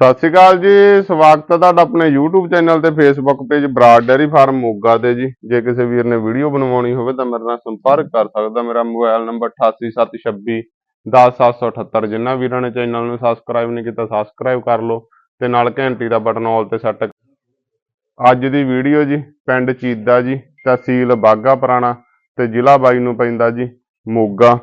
ਸਤਿ ਸ਼੍ਰੀ ਅਕਾਲ ਜੀ, ਸਵਾਗਤ ਹੈ ਤੁਹਾਡਾ ਆਪਣੇ YouTube ਚੈਨਲ ਤੇ Facebook page Brar dairy farm Moga ਤੇ ਜੀ। ਜੇ ਕਿਸੇ ਵੀਰ ਨੇ ਵੀਡੀਓ ਬਣਵਾਉਣੀ ਹੋਵੇ ਤਾਂ ਮੇਰੇ ਨਾਲ ਸੰਪਰਕ ਕਰ ਸਕਦਾ, ਮੇਰਾ ਮੋਬਾਈਲ ਨੰਬਰ 8876 10778 ਜਿਨ੍ਹਾਂ ਵੀਰਾਂ ਨੇ ਚੈਨਲ ਨੂੰ ਸਬਸਕ੍ਰਾਈਬ ਨਹੀਂ ਕੀਤਾ ਸਬਸਕ੍ਰਾਈਬ ਕਰ ਲਓ ਤੇ ਨਾਲ ਘੰਟੀ ਦਾ ਬਟਨ ਆਲ ਤੇ ਸੈੱਟ ਅੱਜ ਦੀ ਵੀਡੀਓ ਜੀ, ਪਿੰਡ ਚੀਦਾ ਜੀ, ਤਹਿਸੀਲ ਬਾਗਾ ਪੁਰਾਣਾ ਤੇ ਜ਼ਿਲ੍ਹਾ ਬਾਈ ਨੂੰ ਪੈਂਦਾ ਜੀ, ਮੋਗਾ।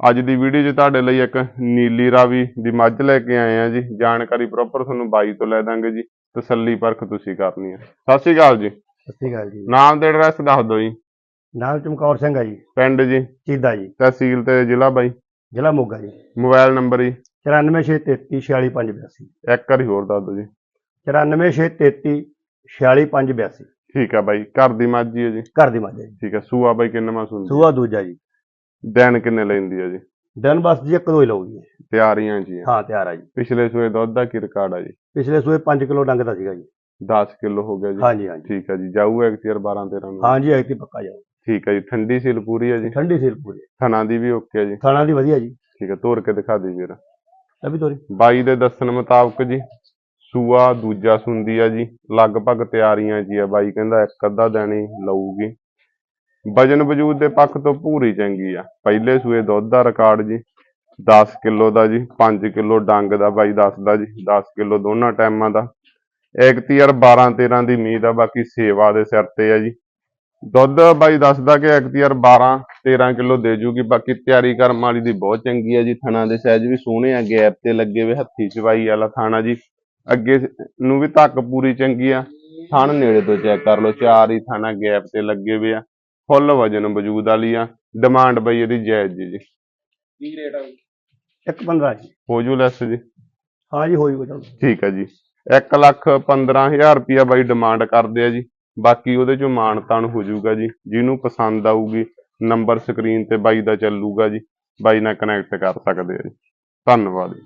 ਅੱਜ ਦੀ ਵੀਡੀਓ 'ਚ ਤੁਹਾਡੇ ਲਈ ਇੱਕ ਨੀਲੀ ਰਾਵੀ ਦੀ ਮੱਝ ਲੈ ਕੇ ਆਏ ਆ ਜੀ। ਜਾਣਕਾਰੀ ਪ੍ਰੋਪਰ ਤੁਹਾਨੂੰ ਬਾਈ ਤੋਂ ਲੈ ਦਾਂਗੇ ਜੀ। ਤਸੱਲੀ ਪਰਖ ਤੁਸੀਂ ਕਰਨੀ ਹੈ ਸਤਿ ਸ਼੍ਰੀ ਅਕਾਲ ਜੀ। ਸਤਿ ਸ਼੍ਰੀ ਅਕਾਲ ਜੀ। ਨਾਮ ਤੇ ਐਡਰੈਸ ਦੱਸ ਦਿਓ ਜੀ। ਨਾਮ ਚਮਕੌਰ ਸਿੰਘ ਹੈ ਜੀ। ਪਿੰਡ ਜੀ। ਚੀਦਾ ਜੀ। ਤਹਿਸੀਲ ਤੇ ਜ਼ਿਲ੍ਹਾ ਬਾਈ। ਜ਼ਿਲ੍ਹਾ ਮੋਗਾ ਜੀ। ਮੋਬਾਈਲ ਨੰਬਰ ਜੀ। 9463346582 ਇੱਕ ਵਾਰੀ ਹੋਰ ਦੱਸ ਦਿਓ ਜੀ। 9463346582 ਠੀਕ ਹੈ ਬਾਈ। ਘਰ ਦੀ ਮੱਝ ਹੀ ਹੈ ਜੀ। ਘਰ ਦੀ ਮੱਝ ਹੈ ਜੀ। ਠੀਕ ਹੈ ਸੂਆ ਬਾਈ ਕਿੰਨਾ ਮਾਸ ਹੁੰਦੀ ਸੂਆ ਦੂਜਾ ਜੀ। ਦਿਨ ਕਿੰਨੇ ਲੈਂਦੀ ਹੈ ਜੀ? ਦਿਨ ਬਸ ਜੀ ਇੱਕ ਦੋ ਹੀ ਲਊਗੀ। ਤਿਆਰੀਆਂ ਜੀ। ਹਾਂ ਤਿਆਰ ਆ ਜੀ। ਪਿਛਲੇ ਸੂਏ ਦੁੱਧ ਦਾ ਕੀ ਰਿਕਾਰਡ ਆ ਜੀ? ਪਿਛਲੇ ਸੂਏ 5 ਕਿਲੋ ਡੰਗ ਦਾ ਸੀਗਾ ਜੀ। 10 ਕਿਲੋ ਹੋ ਗਿਆ ਜੀ। ਹਾਂਜੀ ਹਾਂਜੀ। ਠੀਕ ਹੈ ਜੀ। ਜਾਊਗਾ ਐਕਟੀਅਰ 12 13 ਨੂੰ? ਹਾਂਜੀ ਐਤੀ ਪੱਕਾ ਜਾ ਠੀਕ ਹੈ ਜੀ। ਠੰਡੀ ਸੀਲ ਪੂਰੀ ਹੈ ਜੀ? ਠੰਡੀ ਸੀਲ ਪੂਰੀ। ਥਣਾ ਦੀ ਵੀ ਓਕੇ ਹੈ ਜੀ? ਖਾਣਾ ਦੀ ਵਧੀਆ ਜੀ। ਠੀਕ ਹੈ ਤੋੜ ਕੇ ਦਿਖਾ ਦੇ ਵੀਰ। ਅਭੀ ਤੋਰੀ। ਬਾਈ ਦੇ ਦੱਸਣ ਮੁਤਾਬਕ ਜੀ ਸੂਆ ਦੂਜਾ ਸੁੰਦੀ ਆ ਜੀ। ਲਗਭਗ ਤਿਆਰੀਆਂ ਜੀ ਆ। ਬਾਈ ਕਹਿੰਦਾ ਇੱਕ ਅੱਧਾ ਦਿਨ ਹੀ ਲਊਗੀ। ਵਜਨ ਵਜੂਦ ਦੇ ਪੱਖ ਤੋਂ ਪੂਰੀ ਚੰਗੀ ਆ। ਪਹਿਲੇ ਸੂਏ ਦੁੱਧ ਦਾ ਰਿਕਾਰਡ ਜੀ 10 ਕਿਲੋ ਦਾ ਜੀ 5 ਕਿਲੋ ਡੰਗ ਦਾ ਬਾਈ ਦੱਸਦਾ ਜੀ 10 ਕਿਲੋ ਦੋਨਾਂ ਟਾਈਮਾਂ ਦਾ। ਐਕਟੀਅਰ 12 13 ਦੀ ਉਮੀਦ ਆ ਬਾਕੀ ਸੇਵਾ ਦੇ ਸਿਰ ਤੇ ਆ ਜੀ। ਦੁੱਧ ਬਾਈ ਦੱਸਦਾ ਕਿ ਐਕਟੀਅਰ 12 13 ਕਿਲੋ ਦੇ ਜੂਗੀ। ਬਾਕੀ ਤਿਆਰੀ ਕਰਮ ਵਾਲੀ ਦੀ ਬਹੁਤ ਚੰਗੀ ਆ ਜੀ। ਥਣਾ ਦੇ ਸਾਈਜ਼ ਵੀ ਸੋਹਣੇ ਆ, ਗੈਪ ਤੇ ਲੱਗੇ ਵੇ ਹੱਥੀ ਚਵਾਈ ਵਾਲਾ ਥਾਣਾ ਜੀ। ਅੱਗੇ ਨੂੰ ਵੀ ਧੱਕ ਪੂਰੀ ਚੰਗੀ ਆ। ਥਣ ਨੇੜੇ ਤੋਂ ਚੈੱਕ ਕਰ ਲਓ, ਚਾਰ ਹੀ ਥਾਣਾ ਗੈਪ ਤੇ ਲੱਗੇ ਵੇ ਆ। ਫੁੱਲ ਵਜਨ ਵਜੂਦ ਵਾਲੀ ਆ। ਡਿਮਾਂਡ ਬਈ ਇਹਦੀ ਜਾਇਜ਼ ਜੀ। ਜੀ ਇੱਕ 15 ਜੀ। ਹੋ ਜੂ ਲੈਸ ਜੀ। ਹਾਂ ਜੀ ਹੋਈ ਚਲੋ। ਠੀਕ ਹੈ ਜੀ। 1 ਲੱਖ 15000 ਰੁਪਿਆ ਬਾਈ ਡਿਮਾਂਡ ਕਰਦੇ ਆ ਜੀ। ਬਾਕੀ ਉਹਦੇ ਚੋਂ ਮਾਣ ਤਾਣ ਹੋ ਜਾਊਗਾ ਜੀ। ਜਿਹਨੂੰ ਪਸੰਦ ਆਊਗੀ ਨੰਬਰ ਸਕਰੀਨ ਤੇ ਬਾਈ ਦਾ ਚੱਲੂਗਾ ਜੀ। ਬਾਈ ਨਾਲ ਕਨੈਕਟ ਕਰ ਸਕਦੇ ਆ ਜੀ। ਧੰਨਵਾਦ ਜੀ।